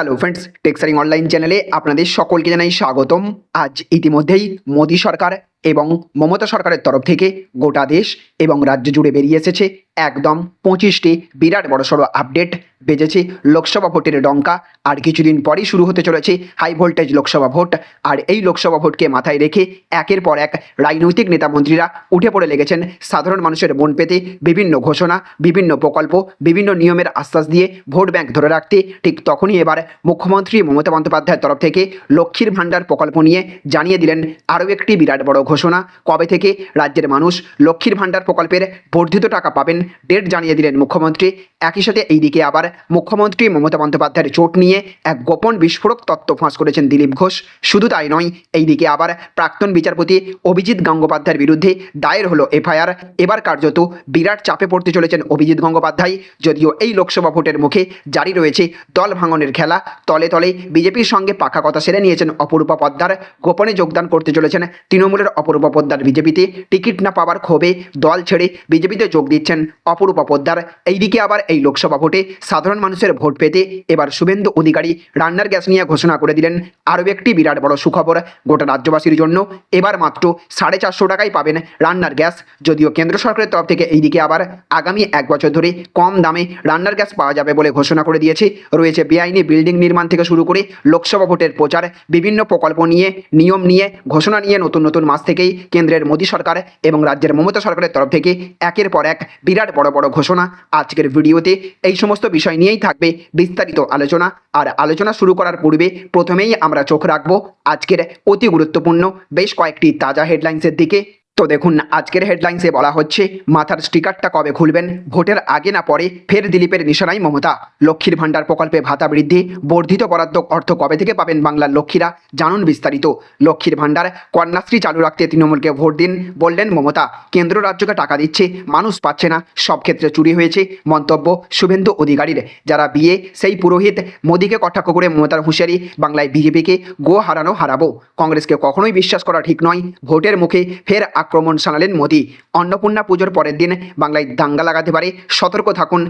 Hello friends টেক্সারিং online চ্যানেলে আপনাদের সকলকে জানাই স্বাগতম। আজ ইতিমধ্যেই মোদী সরকার এবং মমতা সরকারের তরফ থেকে গোটা দেশ এবং রাজ্য জুড়ে বেরিয়ে এসেছে একদম পঁচিশটি বিরাট বড়সড় আপডেট। বেজেছে লোকসভা ভোটের ডঙ্কা, আর কিছুদিন পরেই শুরু হতে চলেছে হাই ভোল্টেজ লোকসভা ভোট। আর এই লোকসভা ভোটকে মাথায় রেখে একের পর এক রাজনৈতিক নেতা মন্ত্রীরা উঠে পড়ে লেগেছেন সাধারণ মানুষের মন পেতে বিভিন্ন ঘোষণা, বিভিন্ন প্রকল্প, বিভিন্ন নিয়মের আশ্বাস দিয়ে ভোট ব্যাংক ধরে রাখতে। ঠিক তখনই এবার মুখ্যমন্ত্রী মমতা বন্দ্যোপাধ্যায়ের তরফ থেকে লক্ষ্মীর ভাণ্ডার প্রকল্প নিয়ে জানিয়ে দিলেন আরও একটি বিরাট বড় ঘোষণা। কবে থেকে রাজ্যের মানুষ লক্ষ্মীর ভাণ্ডার প্রকল্পের বর্ধিত টাকা পাবেন ডেট জানিয়ে দিলেন মুখ্যমন্ত্রী। একই সাথে এইদিকে আবার মুখ্যমন্ত্রী মমতা বন্দ্যোপাধ্যায়ের চোট নিয়ে এক গোপন বিস্ফোরক তত্ত্ব ফাঁস করেছেন দিলীপ ঘোষ। শুধু তাই নয়, এইদিকে আবার প্রাক্তন বিচারপতি অভিজিৎ গঙ্গোপাধ্যায়ের বিরুদ্ধে দায়ের হলো এফআইআর। এবার কার্যত বিরাট চাপে পড়তে চলেছেন অভিজিৎ গঙ্গোপাধ্যায়। যদিও এই লোকসভা ভোটের মুখে জারি রয়েছে দল ভাঙনের খেলা, তলে তলে বিজেপির সঙ্গে পাকা কথা সেরে নিয়েছেন অপরূপা পদ্মার। গোপনে যোগদান করতে চলেছেন তৃণমূলের অপরূপা পদ্মার বিজেপিতে টিকিট না পাওয়ার ক্ষোভে দল ছেড়ে বিজেপিতে যোগ দিচ্ছেন অপরূপা পোদ্দার এইদিকে আবার এই লোকসভা ভোটে সাধারণ মানুষের ভোট পেতে এবার শুভেন্দু অধিকারী রান্নার গ্যাস নিয়ে ঘোষণা করে দিলেন। আরও একটি বিরাট বড় সুখবর, গোটা রাজ্যবাসীর জন্য এবার মাত্র সাড়ে চারশো টাকায় পাবেন রান্নার গ্যাস। যদিও কেন্দ্র সরকারের তরফ থেকে এইদিকে আবার আগামী এক বছর ধরে কম দামে রান্নার গ্যাস পাওয়া যাবে বলে ঘোষণা করে দিয়েছে। রয়েছে বেআইনি বিল্ডিং নির্মাণ থেকে শুরু করে লোকসভা ভোটের প্রচার, বিভিন্ন প্রকল্প নিয়ে, নিয়ম নিয়ে, ঘোষণা নিয়ে নতুন নতুন মাস থেকেই কেন্দ্রের মোদী সরকার এবং রাজ্যের মমতা সরকারের তরফ থেকে একের পর এক বিরাট বড় বড় ঘোষণা আজকের ভিডিওতে। এই সমস্ত বিষয় নিয়েই থাকবে বিস্তারিত আলোচনা। আর আলোচনা শুরু করার পূর্বে প্রথমেই আমরা চোখ রাখব আজকের অতি গুরুত্বপূর্ণ, বেশ কয়েকটি তাজা হেডলাইন্সের দিকে। তো দেখুন, আজকের হেডলাইন্সে বলা হচ্ছে, মাথার স্টিকারটা কবে খুলবেন? ভোটের আগে না পরে ফের দিলীপের নিশানাই মমতা। লক্ষ্মীর ভাণ্ডার প্রকল্পে ভাতা বৃদ্ধি, বর্ধিত বরাদ্দ অর্থ কবে থেকে পাবেন বাংলার লক্ষ্মীরা? জানুন বিস্তারিত। লক্ষ্মীর ভাণ্ডার, কন্যাশ্রী চালু রাখতে তৃণমূলকে ভোট দিন, বললেন মমতা। কেন্দ্র রাজ্যকে টাকা দিচ্ছে, মানুষ পাচ্ছে না। সব ক্ষেত্রে চুরি হয়েছে, মন্তব্য শুভেন্দু অধিকারীর। যারা বিয়ে, সেই পুরোহিত, মোদীকে কটাক্ষ করে মমতার হুঁশিয়ারি, বাংলায় বিজেপিকে গো হারানো হারাবো। কংগ্রেসকে কখনোই বিশ্বাস করা ঠিক নয়। ভোটের মুখে ফের আক্রমণ শানালেন মোদি। অন্নপূর্ণা পুজোর পরের দিন বাংলায় দাঙ্গা লাগাতে পারে, সতর্ক থাকুন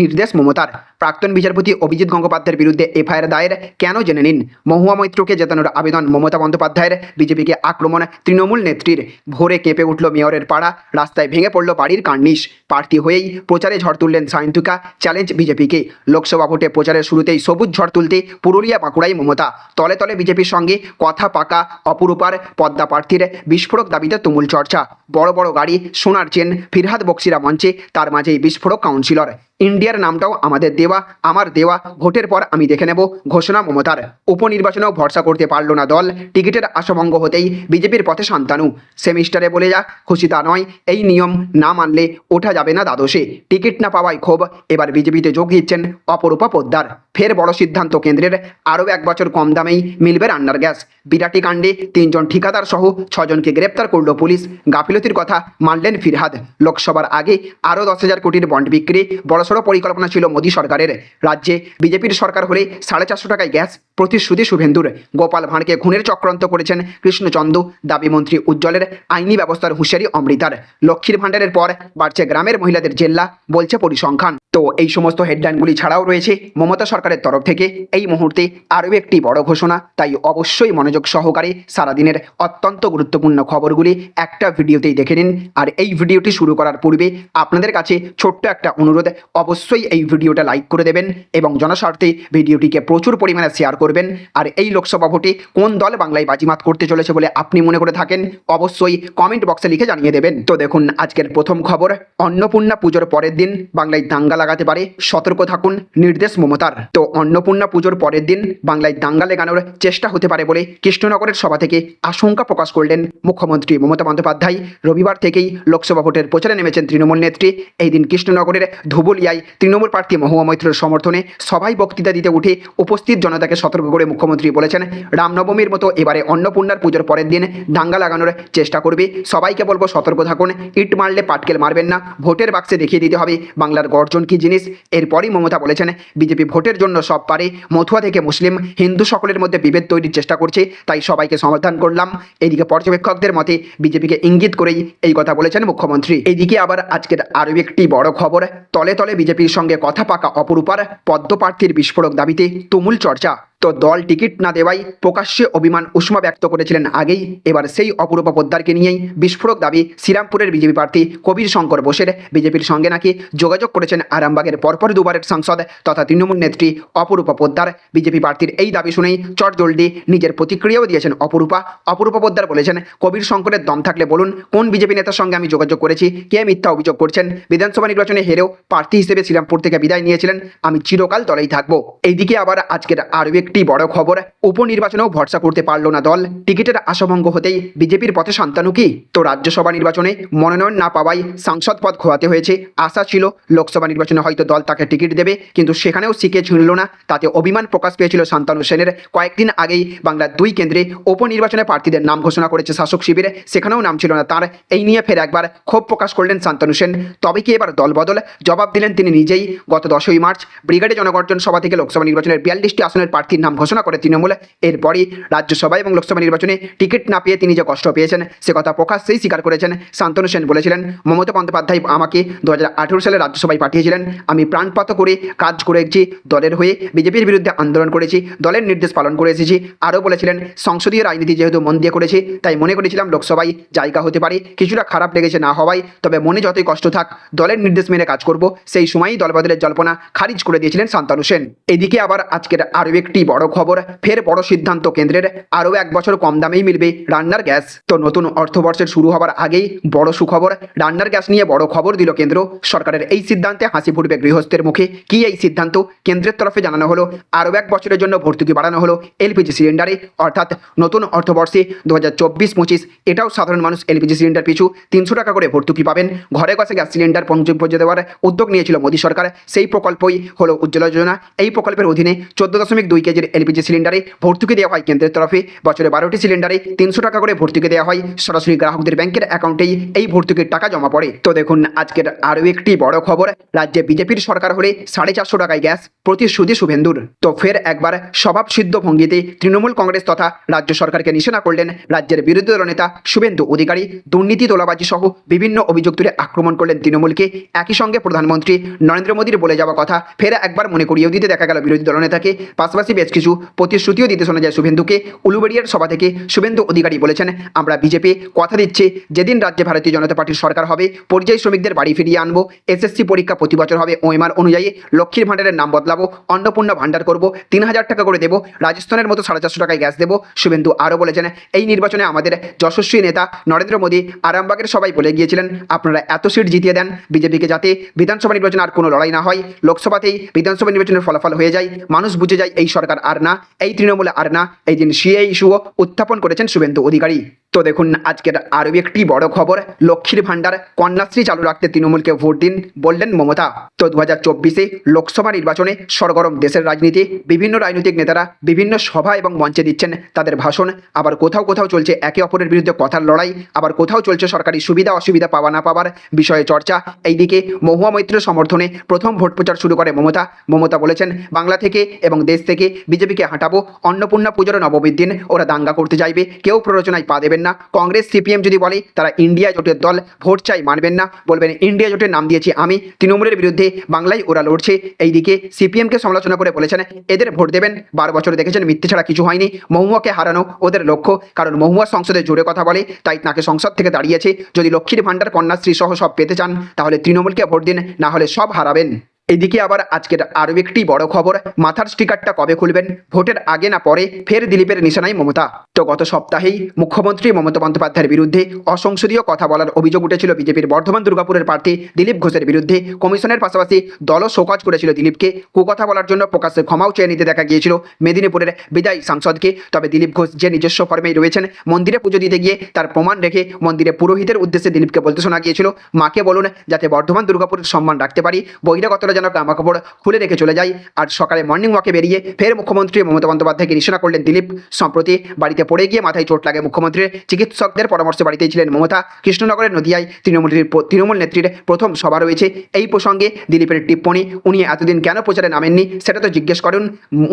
নির্দেশ মমতার। প্রাক্তন বিচারপতি অভিজিৎ গঙ্গোপাধ্যায়ের বিরুদ্ধে এফআইআর দায়ের কেন জেনে নিন? মহুয়া মৈত্রকে জেতানোর আবেদন মমতা বন্দ্যোপাধ্যায়ের। বিজেপিকে আক্রমণ তৃণমূল নেত্রীর। ভোরে কেঁপে উঠল মেয়রের পাড়া, রাস্তায় ভেঙে পড়ল বাড়ির কার্নিশ। প্রার্থী হয়েই প্রচারে ঝড় তুললেন সায়ন্তিকা, চ্যালেঞ্জ বিজেপিকে। লোকসভা ভোটে প্রচারের শুরুতেই সবুজ ঝড় তুলতে পুরুলিয়া বাঁকুড়াই মমতা। তলে তলে বিজেপির সঙ্গে কথা পাকা, অপরূপার পদ্মা প্রার্থীর বিস্ফোরক দাবিতে তুমুল চর্চা। বড় বড় গাড়ি, সোনার চেন, ফিরহাদ বক্সিরা মঞ্চে, তার মাঝেই বিস্ফোরক কাউন্সিলর ইন্ডিয়ার নামটাও আমাদের দেওয়া, আমার দেওয়া, ভোটের পর আমি দেখে নেব, ঘোষণা মমতার। উপনির্বাচনেও ভরসা করতে পারল না দল, টিকিটের আশাভঙ্গ হতেই বিজেপির পথে শান্তানু। সেমিস্টারে বলে যা, খুশি তা নয়, এই নিয়ম না মানলে ওঠা যাবে না দ্বাদশে। টিকিট না পাওয়ায় ক্ষোভ, এবার বিজেপিতে যোগ দিচ্ছেন অপরূপা পোদ্দার। ফের বড় সিদ্ধান্ত কেন্দ্রের, আরও এক বছর কম দামেই মিলবে রান্নার গ্যাস। বিরাটি কাণ্ডে তিনজন ঠিকাদার সহ ছজনকে গ্রেপ্তার করল পুলিশ। গাফিলতির কথা মানলেন ফিরহাদ। লোকসভার আগে আরও দশ হাজার কোটির বন্ড বিক্রি বড়সড় পরিকল্পনা ছিল মোদী সরকারের। রাজ্যে বিজেপির সরকার হলে সাড়ে চারশো টাকায় গ্যাস প্রতিশ্রুতি শুভেন্দুর। গোপাল ভাঁড়কে খুনের চক্রান্ত করেছেন কৃষ্ণচন্দ্র, দাবি মন্ত্রী উজ্জ্বলের আইনি ব্যবস্থার হুঁশিয়ারি অমৃতার। লক্ষ্মীর ভাণ্ডারের পর বাড়ছে গ্রামের মহিলাদের জেল্লা, বলছে পরিসংখ্যান। তো এই সমস্ত হেডলাইনগুলি ছাড়াও রয়েছে মমতা সরকারের তরফ থেকে। এই মুহূর্তে আরও একটি বড় ঘোষণা, তাই অবশ্যই মনোযোগ সহকারে সারাদিনের অত্যন্ত গুরুত্বপূর্ণ খবরগুলি একটা ভিডিওতেই দেখে নিন। আর এই ভিডিওটি শুরু করার পূর্বে আপনাদের কাছে ছোট্ট একটা অনুরোধ, অবশ্যই এই ভিডিওটা লাইক করে দেবেন এবং জনস্বার্থে ভিডিওটিকে প্রচুর পরিমাণে শেয়ার করবেন। আর এই লোকসভা ভোটে কোন দল বাংলায় বাজিমাত করতে চলেছে বলে আপনি মনে করে থাকেন, অবশ্যই কমেন্ট বক্সে লিখে জানিয়ে দেবেন। তো দেখুন, আজকের প্রথম খবর, অন্নপূর্ণা পুজোর পরের দিন বাংলায় দাঙ্গা লাগাতে পারে, সতর্ক থাকুন, নির্দেশ মমতার। তো অন্নপূর্ণা পুজোর পরের দিন বাংলায় দাঙ্গা লেগানোর চেষ্টা হতে পারে বলে কৃষ্ণনগরের সভা থেকে আশঙ্কা প্রকাশ করলেন মুখ্যমন্ত্রী মমতা বন্দ্যোপাধ্যায়। রবিবার থেকেই লোকসভা ভোটের প্রচারে নেমেছেন তৃণমূল নেত্রী। এই দিন কৃষ্ণনগরের ধুবুলিয়ায় তৃণমূল প্রার্থী মহুয়া মৈত্রের সমর্থনে সভায় বক্তৃতা দিতে উঠে উপস্থিত জনতাকে সতর্ক করে মুখ্যমন্ত্রী বলেছেন, রামনবমীর মতো এবারে অন্নপূর্ণার পুজোর পরের দিন দাঙ্গা লাগানোর চেষ্টা করবে। সবাইকে বলব সতর্ক থাকুন, ইট মারলে পাটকেল মারবেন না, ভোটের বাক্সে দেখিয়ে দিতে হবে বাংলার গর্জন কি জিনিস। এরপরই মমতা বলেছেন, বিজেপি ভোটের জন্য সব পারে মথুয়া থেকে মুসলিম হিন্দু সকলের মধ্যে বিভেদ তৈরির চেষ্টা করছে, তাই সবাইকে সমাধান করলাম। এদিকে পর্যবেক্ষকদের মতে, বিজেপিকে ইঙ্গিত করেই এই কথা বলেছেন মুখ্যমন্ত্রী। এদিকে আবার আজকের আরও একটি বড় খবর, তলে তলে বিজেপির সঙ্গে কথা পাকা অপরূপার পদ্মপ্রার্থীর বিস্ফোরক দাবিতে তুমুল চর্চা। তো দল টিকিট না দেওয়াই প্রকাশ্যে অভিমান উষ্মা ব্যক্ত করেছিলেন আগেই। এবার সেই অপরূপা পোদ্দারকে নিয়েই বিস্ফোরক দাবি শ্রীরামপুরের বিজেপি প্রার্থী কবির শঙ্কর বোসের। বিজেপির সঙ্গে নাকি যোগাযোগ করেছেন আরামবাগের পরপর দুবারের সাংসদ তথা তৃণমূল নেত্রী অপরূপা পোদ্দার। বিজেপি প্রার্থীর এই দাবি শুনেই চটজলদি নিজের প্রতিক্রিয়াও দিয়েছেন অপরূপা। অপরূপা পোদ্দার বলেছেন, কবির শঙ্করের দম থাকলে বলুন, কোন বিজেপি নেতার সঙ্গে আমি যোগাযোগ করেছি, কে মিথ্যা অভিযোগ করছেন? বিধানসভা নির্বাচনে হেরেও প্রার্থী হিসেবে শ্রীরামপুর থেকে বিদায় নিয়েছিলেন। আমি চিরকাল দলেই থাকব। এইদিকে আবার আজকের আরও একটি বড় খবর, উপনির্বাচনেও ভরসা করতে পারল না দল। টিকিটের আশাভঙ্গ হতেই বিজেপির পথে শান্তানু কি? তো রাজ্যসভা নির্বাচনে মনোনয়ন না পাওয়ায় সাংসদ পদ খোয়াতে হয়েছে। আশা ছিল লোকসভা নির্বাচনে হয়তো দল তাকে টিকিট দেবে, কিন্তু সেখানেও সিকে ছিঁড়ল না। তাতে অভিমান প্রকাশ পেয়েছিল শান্তানু সেনের। কয়েকদিন আগেই বাংলার দুই কেন্দ্রে উপনির্বাচনে প্রার্থীদের নাম ঘোষণা করেছে শাসক শিবিরে, সেখানেও নাম ছিল না তার। এই নিয়ে ফের একবার ক্ষোভ প্রকাশ করলেন শান্তানু সেন। তবে কি এবার দলবদল জবাব দিলেন তিনি নিজেই। গত দশই মার্চ ব্রিগেডে জনগর্জন সভা থেকে লোকসভা নির্বাচনের বিয়াল্লিশটি আসনের প্রার্থীর নাম ঘোষণা করে তৃণমূল। এরপরই রাজ্যসভা এবং লোকসভা নির্বাচনে টিকিট না পেয়ে তিনি যে কষ্ট পেয়েছেন, সে কথা প্রকাশ্যেই স্বীকার করেছেন শান্তনু সেন বলেছিলেন, মমতা বন্দ্যোপাধ্যায় আমাকে দু হাজার আঠেরো সালে রাজ্যসভায় পাঠিয়েছিলেন। আমি প্রাণপাত করে কাজ করেছি দলের হয়ে বিজেপির বিরুদ্ধে আন্দোলন করেছি, দলের নির্দেশ পালন করে এসেছি। আরও বলেছিলেন, সংসদীয় রাজনীতি যেহেতু মন দিয়ে করেছি, তাই মনে করেছিলাম লোকসভায় জায়গা হতে পারে, কিছুটা খারাপ লেগেছে না হওয়ায়, তবে মনে যতই কষ্ট থাক, দলের নির্দেশ মেনে কাজ করব। সেই সময়ই দলবদলের জল্পনা খারিজ করে দিয়েছিলেন শান্তানু সেন। এদিকে আবার আজকের আরও একটি বড় খবর, ফের বড় সিদ্ধান্ত কেন্দ্রের। আরও এক বছর কম দামেই মিলবে রান্নার গ্যাস। তো নতুন অর্থবর্ষের শুরু হবার আগেই বড় সুখবর, রান্নার গ্যাস নিয়ে বড় খবর দিল কেন্দ্র। সরকারের এই সিদ্ধান্তে হাসি ফুটবে গৃহস্থের মুখে। কি এই সিদ্ধান্ত? কেন্দ্রের তরফে জানানো হলো, আরও এক বছরের জন্য ভর্তুকি বাড়ানো হলো এলপিজি সিলিন্ডারে। অর্থাৎ নতুন অর্থবর্ষে দু হাজার চব্বিশ পঁচিশ, এটাও সাধারণ মানুষ এলপিজি সিলিন্ডার পিছু তিনশো টাকা করে ভর্তুকি পাবেন। ঘরে বসে গ্যাস সিলিন্ডার পর্যায়ে দেওয়ার উদ্যোগ নিয়েছিল মোদী সরকার। সেই প্রকল্পই হলো উজ্জ্বলা যোজনা। এই প্রকল্পের অধীনে চোদ্দ দশমিক দুই কেজির এলপিজি সিলিন্ডারে ভর্তুকি দেওয়া হয় কেন্দ্রের তরফে। বছরে বারোটি সিলিন্ডারে তিনশো টাকা করে ভর্তুকি দেওয়া হয়। সরাসরি গ্রাহকদের ব্যাংকের অ্যাকাউন্টেই এই ভর্তুকির টাকা জমা পড়ে। তো দেখুন, আজকের আরও একটি বড় খবর। রাজ্যে বিজেপির সরকার হলে সাড়ে চারশো টাকায় গ্যাস প্রতিশ্রুতি শুভেন্দুর। তো ফের একবার স্বভাবসিদ্ধ ভঙ্গিতে তৃণমূল কংগ্রেস তথা রাজ্য সরকারকে নিশানা করলেন রাজ্যের বিরোধী দলনেতা শুভেন্দু অধিকারী। দুর্নীতি, তোলাবাজি সহ বিভিন্ন অভিযোগ তুলে আক্রমণ করলেন তৃণমূলকে। একই সঙ্গে প্রধানমন্ত্রী নরেন্দ্র মোদীর বলে যাওয়া কথা ফের একবার মনে করিয়েও দিতে দেখা গেল বিরোধী দলনেতাকে। পাশাপাশি বেশ কিছু প্রতিশ্রুতিও দিতে শোনা যায় শুভেন্দুকে। উলুবেড়িয়ার সভা থেকে শুভেন্দু অধিকারী বলেছেন, আমরা বিজেপি কথা দিচ্ছি, যেদিন রাজ্যে ভারতীয় জনতা পার্টির সরকার হবে, পরিযায়ী শ্রমিকদের বাড়ি ফিরিয়ে আনব, এসএসসি পরীক্ষা প্রতি বছর হবে, ওএমআর অনুযায়ী লক্ষ্মীর ভাণ্ডারের নাম বদলাবো, অন্নপূর্ণা ভাণ্ডার করব, তিন হাজার টাকা করে দেবো, রাজস্থানের মতো সাড়ে চারশো টাকায় গ্যাস দেবো। শুভেন্দু আরও বলেছেন, এই নির্বাচনে আমাদের যশস্বী নেতা নরেন্দ্র মোদী আরামবাগের সবাই বলে গিয়েছিলেন, আপনারা এত সিট জিতিয়ে দেন, বিজেপিকে যাতে বিধানসভা নির্বাচনে আর কোনো লড়াই না হয়, লোকসভাতেই বিধানসভা নির্বাচনের ফলাফল হয়ে যায়, মানুষ বুঝে যায় এই সরকার আর না এই তৃণমূল আর না এই দিন সিএ ইস্যুও উত্থাপন করেছেন শুভেন্দু অধিকারী। তো দেখুন, আজকের আরও একটি বড় খবর, লক্ষ্মীর ভাণ্ডার, কন্যাশ্রী চালু রাখতে তৃণমূলকে ভোট দিন বললেন মমতা। তো দু হাজার চব্বিশে লোকসভা নির্বাচনে সরগরম দেশের রাজনীতি, বিভিন্ন রাজনৈতিক নেতারা বিভিন্ন সভা এবং মঞ্চে দিচ্ছেন তাদের ভাষণ। আবার কোথাও কোথাও চলছে একে অপরের বিরুদ্ধে কথার লড়াই, আবার কোথাও চলছে সরকারি সুবিধা, অসুবিধা, পাওয়া না পাওয়ার বিষয়ে চর্চা। এইদিকে মহুয়া মৈত্রের সমর্থনে প্রথম ভোট প্রচার শুরু করে মমতা। মমতা বলেছেন, বাংলা থেকে এবং দেশ থেকে বিজেপিকে হাঁটাবো, অন্নপূর্ণা পুজোর নবমীর দিন ওরা দাঙ্গা করতে চাইবে কেউ প্ররোচনায় পা দেবেন না। কংগ্রেস, সিপিএম যদি বলে, তারা ইন্ডিয়া জোটের দল, ভোট চাই মানবেন না। বলবেন, ইন্ডিয়া জোটের নাম দিয়েছি আমি। তৃণমূলের বিরুদ্ধে বাংলায় ওরা লড়ছে। এইদিকে সিপিএমকে সমালোচনা করে বলেছেন, এদের ভোট দেবেন। বারো বছর দেখেছেন, মিথ্যে ছাড়া কিছু হয়নি। মহুয়াকে হারানো ওদের লক্ষ্য। কারণ মহুয়া সংসদে জোরে কথা বলে, তাই তাকে সংসদ থেকে দাঁড়িয়েছে। যদি লক্ষ্মীর ভাণ্ডার, কন্যাশ্রী সহ সব পেতে চান, তাহলে তৃণমূলকে ভোট দিন, না হলে সব হারাবেন। এদিকে আবার আজকের আরও একটি বড় খবর, মাথার স্টিকারটা কবে খুলবেন? ভোটের আগে না পরে? ফের দিলীপের নিশানায় মমতা। তো গত সপ্তাহেই মুখ্যমন্ত্রী মমতা বন্দ্যোপাধ্যায়ের বিরুদ্ধে অসংসদীয় কথা বলার অভিযোগ উঠেছিল বিজেপির বর্ধমান দুর্গাপুরের প্রার্থী দিলীপ ঘোষের বিরুদ্ধে। কমিশনের পাশাপাশি দলও শোকজ করেছিল দিলীপকে। কুকথা বলার জন্য প্রকাশ্যে ক্ষমাও চেয়ে নিতে দেখা গিয়েছিল মেদিনীপুরের বিদায়ী সাংসদকে। তবে দিলীপ ঘোষ যে নিজস্ব ফর্মেই রয়েছেন, মন্দিরে পুজো দিতে গিয়ে তার প্রমাণ রেখে মন্দিরে পুরোহিতের উদ্দেশ্যে দিলীপকে বলতে শোনা গিয়েছিল, মাকে বলুন, যাতে বর্ধমান দুর্গাপুরের সম্মান রাখতে পারি। বহিরাগতরা যেন জামা কাপড় খুলে রেখে চলে যায় আর সকালে মর্নিং ওয়াকে বেরিয়ে ফের মুখ্যমন্ত্রী মমতা বন্দ্যোপাধ্যায়কে নিশানা করলেন দিলীপ। সম্প্রতি বাড়িতে পড়ে গিয়ে মাথায় চোট লাগে মুখ্যমন্ত্রীর। চিকিৎসকদের পরামর্শে বাড়িতেই ছিলেন মমতা। কৃষ্ণনগরের নদিয়ায় তৃণমূলের তৃণমূল নেত্রীর প্রথম সভা রয়েছে। এই প্রসঙ্গে দিলীপের টিপ্পণী, উনি এতদিন কেন প্রচারে নামেননি? সেটা তো জিজ্ঞেস করুন।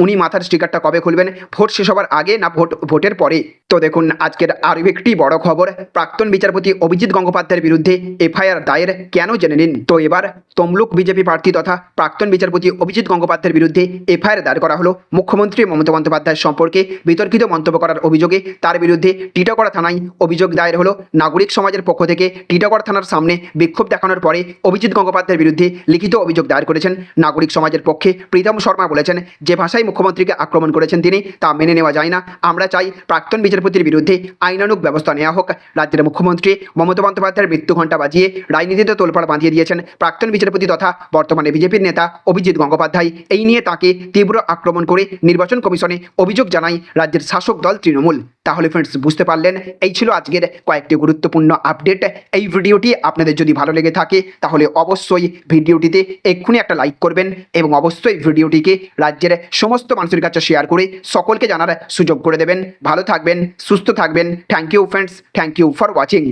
উনি মাথার স্টিকারটা কবে খুলবেন? ভোট শেষ হবার আগে না ভোট, ভোটের পরে? তো দেখুন, আজকের আরও একটি বড় খবর। প্রাক্তন বিচারপতি অভিজিৎ গঙ্গোপাধ্যায়ের বিরুদ্ধে এফআইআর দায়ের কেন জেনে নিন? তো এবার তমলুক বিজেপি প্রার্থী তথা প্রাক্তন বিচারপতি অভিজিৎ গঙ্গোপাধ্যায়ের বিরুদ্ধে এফআইআর দায়ের করা হলো। মুখ্যমন্ত্রী মমতা বন্দ্যোপাধ্যায় সম্পর্কে বিতর্কিত মন্তব্য করার অভিযোগে তার বিরুদ্ধে টিটাগড় থানায় অভিযোগ দায়ের হলো। নাগরিক সমাজের পক্ষ থেকে টিটাগড় থানার সামনে বিক্ষোভ দেখানোর পরে অভিজিৎ গঙ্গোপাধ্যায়ের বিরুদ্ধে লিখিত অভিযোগ দায়ের করেছেন। নাগরিক সমাজের পক্ষে প্রীতম শর্মা বলেছেন, যে ভাষায় মুখ্যমন্ত্রীকে আক্রমণ করেছেন তিনি তা মেনে নেওয়া যায় না। আমরা চাই প্রাক্তন বিচারপতির বিরুদ্ধে আইনানুগ ব্যবস্থা নেওয়া হোক। রাজ্যের মুখ্যমন্ত্রী মমতা বন্দ্যোপাধ্যায়ের মৃত্যু ঘণ্টা বাজিয়ে রাজনীতিতে তোলপাড় বাঁধিয়ে দিয়েছেন। প্রাক্তন বিচারপতি তথা বর্তমানে বিজেপির নেতা অভিজিৎ গঙ্গোপাধ্যায়। এই নিয়ে তাকে তীব্র আক্রমণ করে নির্বাচন কমিশনে অভিযোগ জানায় রাজ্যের শাসক দল তৃণমূল। তাহলে ফ্রেন্ডস বুঝতে পারলেন, এই ছিল আজকের কয়েকটি গুরুত্বপূর্ণ আপডেট এই ভিডিওটি আপনাদের যদি ভালো লেগে থাকে, তাহলে অবশ্যই ভিডিওটিতে এক্ষুনি একটা লাইক করবেন এবং অবশ্যই ভিডিওটিকে রাজ্যের সমস্ত মানুষের কাছে শেয়ার করে সকলকে জানার সুযোগ করে দেবেন। ভালো থাকবেন, সুস্থ থাকবেন। Thank you friends thank you for watching